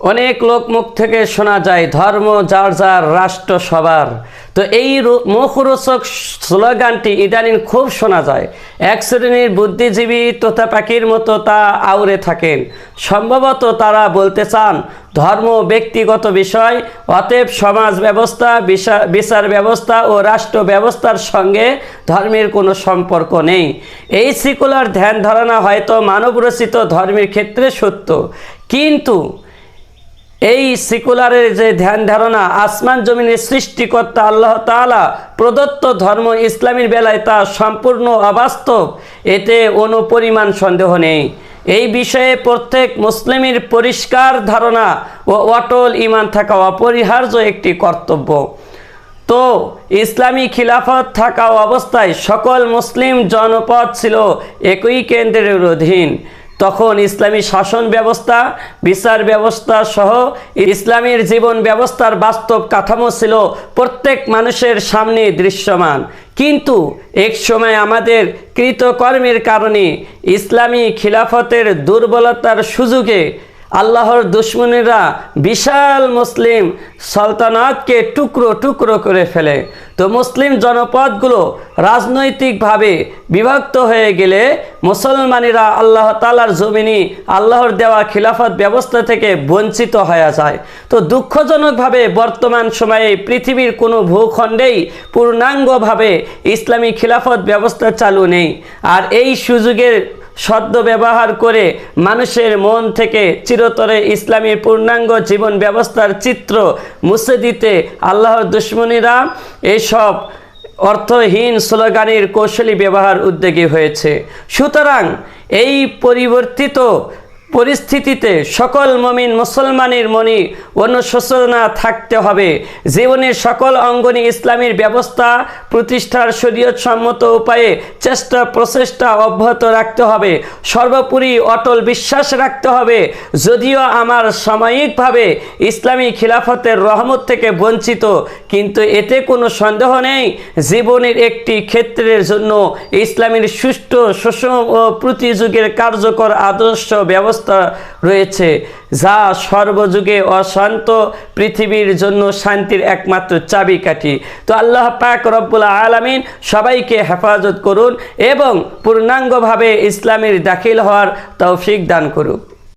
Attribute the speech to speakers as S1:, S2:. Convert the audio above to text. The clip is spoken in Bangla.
S1: অনেক লোক মুখ থেকে শোনা যায়, ধর্ম যার যার, রাষ্ট্র সবার। তো এই মুখরোচক স্লোগানটি ইদানিং খুব শোনা যায়। এক শ্রেণির বুদ্ধিজীবী তোতা পাখির মতো তা আউড়ে থাকেন। সম্ভবত তারা বলতে চান, ধর্ম ব্যক্তিগত বিষয়, অতএব সমাজ ব্যবস্থা বিচা- বিচার ব্যবস্থা ও রাষ্ট্র ব্যবস্থার সঙ্গে ধর্মের কোনো সম্পর্ক নেই। এই সিকুলার ধ্যান ধারণা হয়তো মানবরচিত ধর্মের ক্ষেত্রে সত্য। কিন্তু এই সিকুলারের যে ধ্যান ধারণা, আসমান জমিনের সৃষ্টিকর্তা আল্লাহ তাআলা প্রদত্ত ধর্ম ইসলামের বেলায় তা সম্পূর্ণ অবাস্তব, এতে অনুপরিমাণ সন্দেহ নেই। এই বিষয়ে প্রত্যেক মুসলিমের পরিষ্কার ধারণা ও অটল ইমান থাকা অপরিহার্য একটি কর্তব্য। তো, ইসলামী খিলাফত থাকা অবস্থায় সকল মুসলিম জনপদ ছিল একই কেন্দ্রের অধীন। তখন ইসলামী শাসন ব্যবস্থা, বিচার ব্যবস্থা সহ ইসলামের জীবন ব্যবস্থার বাস্তব কাঠামো ছিল প্রত্যেক মানুষের সামনে দৃশ্যমান। কিন্তু এক সময় আমাদের কৃতকর্মের কারণে ইসলামী খিলাফতের দুর্বলতার সুযোগে আল্লাহর দুশ্মনেরা বিশাল মুসলিম সালতানাতকে টুকরো টুকরো করে ফেলে। তো মুসলিম জনপদগুলো রাজনৈতিকভাবে বিভক্ত হয়ে গেলে মুসলমানেরা আল্লাহ তালার জমিনি আল্লাহর দেওয়া খিলাফত ব্যবস্থা থেকে বঞ্চিত হয়ে যায়। তো দুঃখজনকভাবে বর্তমান সময়ে পৃথিবীর কোনো ভূখণ্ডেই পূর্ণাঙ্গভাবে ইসলামী খিলাফত ব্যবস্থা চালু নেই। আর এই সুযোগের সদ্য ব্যবহার করে মানুষের মন থেকে চিরতরে ইসলামী পূর্ণাঙ্গ জীবন ব্যবস্থার চিত্র মুছে দিতে আল্লাহর দুশ্মনীরা এসব অর্থহীন স্লোগানের কৌশলী ব্যবহার উদ্যোগী হয়েছে। সুতরাং এই পরিবর্তিত পরিস্থিতিতে সকল মমিন মুসলমানের মনে অনুশোচনা থাকতে হবে। জীবনের সকল অঙ্গনে ইসলামের ব্যবস্থা প্রতিষ্ঠার সম্মত উপায়ে চেষ্টা, প্রচেষ্টা অব্যাহত রাখতে হবে। সর্বোপরি অটল বিশ্বাস রাখতে হবে। যদিও আমার সাময়িকভাবে ইসলামী খিলাফতের রহমত থেকে বঞ্চিত, কিন্তু এতে কোনো সন্দেহ নেই। জীবনের একটি ক্ষেত্রের জন্য ইসলামের সুষ্ঠু সুষম ও প্রতিযোগের কার্যকর আদর্শ ব্যবস্থা রয়েছে, যা সর্বযুগে অশান্ত পৃথিবীর জন্য শান্তির একমাত্র চাবিকাঠি। তো আল্লাহ পাক রব্বুল আলমিন সবাইকে হেফাজত করুন এবং পূর্ণাঙ্গভাবে ইসলামের দাখিল হওয়ার তৌফিক দান করুক।